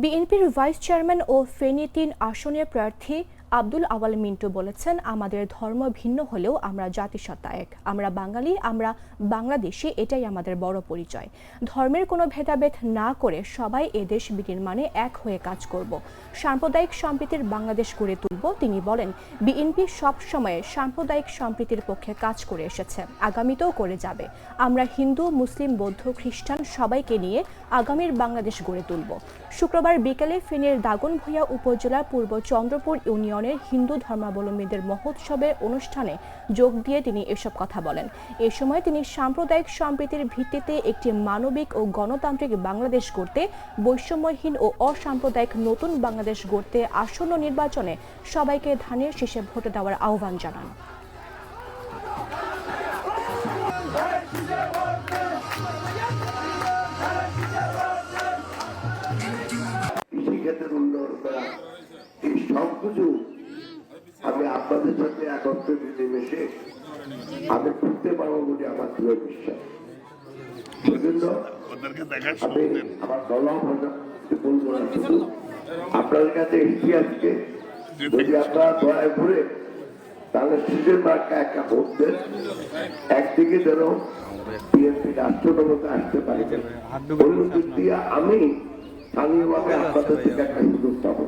বিএনপির vice chairman ও ফেনী তিন আসনের প্রার্থী আব্দুল আওয়াল মিন্টু বলেছেন, আমাদের ধর্ম ভিন্ন হলেও আমরা জাতিসত্তা এক। আমরা বাঙালি, আমরা বাংলাদেশি, এটাই আমাদের বড় পরিচয়। ধর্মের কোনো ভেদাভেদ না করে সবাই এদেশ বিনির্মাণে এক হয়ে কাজ করব। সাম্প্রদায়িক সম্প্রীতির বাংলাদেশ গড়ে তুলব। তিনি বলেন, বিএনপি সবসময় সাম্প্রদায়িক সম্প্রীতির পক্ষে কাজ করে এসেছে, আগামীতেও করে যাবে। আমরা হিন্দু, মুসলিম, বৌদ্ধ, খ্রিস্টান সবাইকে নিয়ে আগামীর বাংলাদেশ গড়ে তুলব। শুক্রবার বিকেলে ফেনীর দাগনভূঞা উপজেলার পূর্ব চন্দ্রপুর ইউনিয়নের হিন্দু ধর্মাবলম্বীদের মহোৎসবের অনুষ্ঠানে যোগ দিয়ে তিনি এসব কথা বলেন। এ সময় তিনি সাম্প্রদায়িক সম্প্রীতির ভিত্তিতে একটি মানবিক ও গণতান্ত্রিক বাংলাদেশ গড়তে, বৈষম্যহীন ও অসাম্প্রদায়িক নতুন বাংলাদেশ গড়তে আসন্ন নির্বাচনে সবাইকে ধানের শীষে ভোট দেওয়ার আহ্বান জানান উন্নয়ন করা এই সব কিছু আমি আপনাদের সাথে একত্রে মিলেমিশে আমি করতে পারব বলে আমার দৃঢ় বিশ্বাস। সেজন্য আমি সুযোগ দেন। আমার দলাও বলব না শুধু আপনাদের কাছে এসছি আজকে। যদি আপনারা দয়া করে তাহলে সিটের মার্কা একটা ভোট দেন। একদিকে যেন বিএনপি রাষ্ট্রক্ষমতা আসতে পারে। অন্য দিক দিয়ে আমি স্থানীয়ভাবে আপনাদের থেকে একটা সুযোগ পাবো।